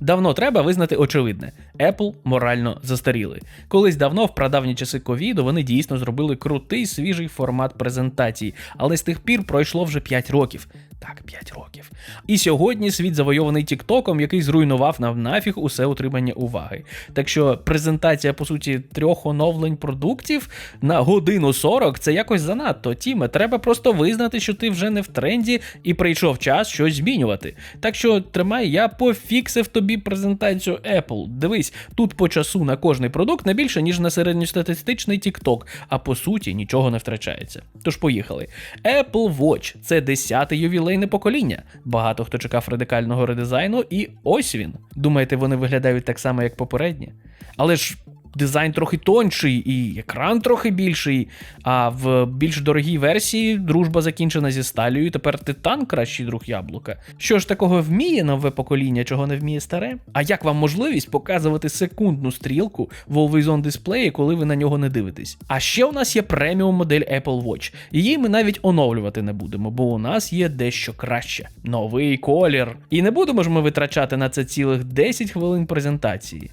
Давно треба визнати очевидне: Apple морально застаріли. Колись давно, в прадавні часи ковіду, вони дійсно зробили крутий свіжий формат презентації, але з тих пір пройшло вже 5 років. Так, 5 років. І сьогодні світ завойований Тіктоком, який зруйнував нам нафіг усе утримання уваги. Так що презентація, по суті, трьох оновлень продуктів на годину 40 це якось занадто. Тіме, треба просто визнати, що ти вже не в тренді і прийшов час щось змінювати. Так що тримай, я пофіксив тобі презентацію Apple. Дивись, тут по часу на кожний продукт не більше, ніж на середньостатистичний TikTok, а по суті нічого не втрачається. Тож поїхали. Apple Watch це 10-те ювілейне покоління. Багато хто чекав радикального редизайну, і ось він. Думаєте, вони виглядають так само, як попередні? Але ж. Дизайн трохи тонший і екран трохи більший. А в більш дорогій версії дружба закінчена зі сталію, і тепер титан кращий друг яблука. Що ж такого вміє нове покоління, чого не вміє старе? А як вам можливість показувати секундну стрілку в Always On дисплеї, коли ви на нього не дивитесь? А ще у нас є преміум модель Apple Watch. Її ми навіть оновлювати не будемо, бо у нас є дещо краще. Новий колір. І не будемо ж ми витрачати на це цілих 10 хвилин презентації.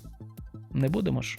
Не будемо ж.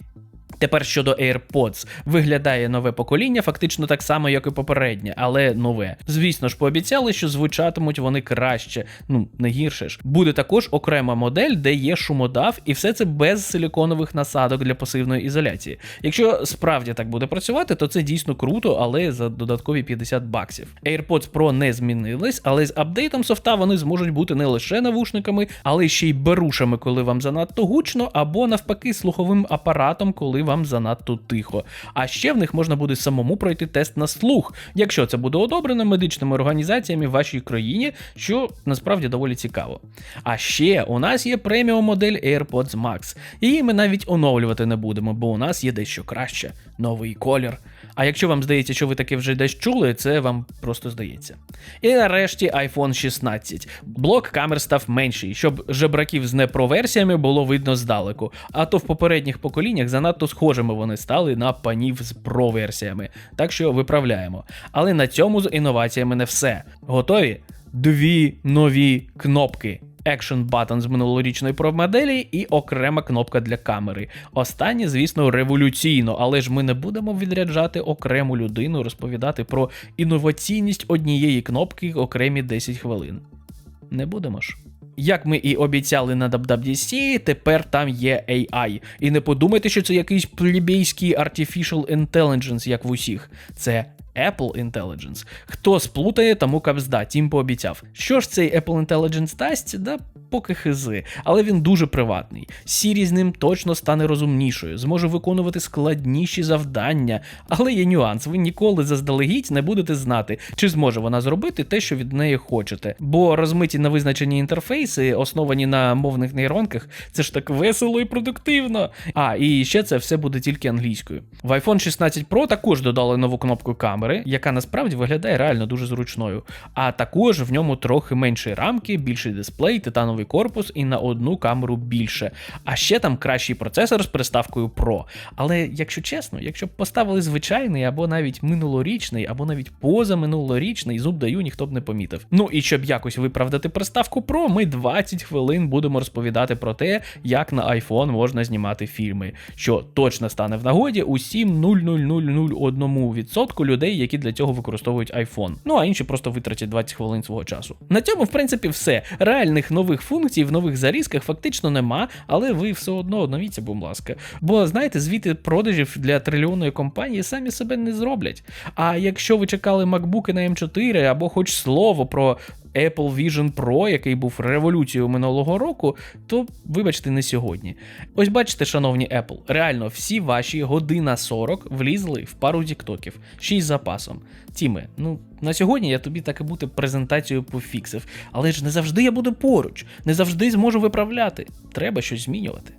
Тепер щодо AirPods, виглядає нове покоління фактично так само, як і попереднє, але нове. Звісно ж, пообіцяли, що звучатимуть вони краще, ну не гірше ж. Буде також окрема модель, де є шумодав, і все це без силіконових насадок для пасивної ізоляції. Якщо справді так буде працювати, то це дійсно круто, але за додаткові 50 баксів. AirPods Pro не змінились, але з апдейтом софта вони зможуть бути не лише навушниками, але ще й берушами, коли вам занадто гучно, або навпаки слуховим апаратом, коли вам занадто тихо. А ще в них можна буде самому пройти тест на слух, якщо це буде одобрено медичними організаціями в вашій країні, що насправді доволі цікаво. А ще у нас є преміум модель AirPods Max. Її ми навіть оновлювати не будемо, бо у нас є дещо краще новий колір. А якщо вам здається, що ви таки вже десь чули, це вам просто здається. І нарешті iPhone 16. Блок камер став менший, щоб жебраків з непроверсіями було видно здалеку. А то в попередніх поколіннях занадто схожими вони стали на панів з проверсіями. Так що виправляємо. Але на цьому з інноваціями не все. Готові? Дві нові кнопки. Action Button з минулорічної промоделі і окрема кнопка для камери. Останнє, звісно, революційно, але ж ми не будемо відряджати окрему людину, розповідати про інноваційність однієї кнопки окремі 10 хвилин. Не будемо ж. Як ми і обіцяли на WWDC, тепер там є AI. І не подумайте, що це якийсь плібійський Artificial Intelligence, як в усіх. Це Apple Intelligence. Хто сплутає, тому капзда, тім пообіцяв. Що ж цей Apple Intelligence дасть? Да поки хизи, але він дуже приватний. Сірі з ним точно стане розумнішою, зможе виконувати складніші завдання, але є нюанс, ви ніколи заздалегідь не будете знати, чи зможе вона зробити те, що від неї хочете. Бо розмиті на визначені інтерфейси, основані на мовних нейронках, це ж так весело і продуктивно. А, і ще це все буде тільки англійською. В iPhone 16 Pro також додали нову кнопку камери, яка насправді виглядає реально дуже зручною. А також в ньому трохи менші рамки, більший дисплей, титановий корпус і на одну камеру більше. А ще там кращий процесор з приставкою Pro. Але якщо чесно, якщо б поставили звичайний або навіть минулорічний, або навіть позаминулорічний, зуб даю, ніхто б не помітив. Ну і щоб якось виправдати приставку Pro, ми 20 хвилин будемо розповідати про те, як на iPhone можна знімати фільми, що точно стане в нагоді усім 0,0001% людей, які для цього використовують iPhone. Ну а інші просто витратять 20 хвилин свого часу. На цьому, в принципі, все. Реальних нових функцій в нових зарізках фактично нема, але ви все одно обновіться, будь ласка. Бо знаєте, звіти продажів для трильйонної компанії самі себе не зроблять. А якщо ви чекали MacBook на M4 або хоч слово про Apple Vision Pro, який був революцією минулого року, то вибачте, не сьогодні. Ось бачите, шановні Apple, реально всі ваші година 40 влізли в пару тіктоків, ще й з запасом. Тіме, ну на сьогодні я тобі так і бути презентацію пофіксив, але ж не завжди я буду поруч, не завжди зможу виправляти. Треба щось змінювати.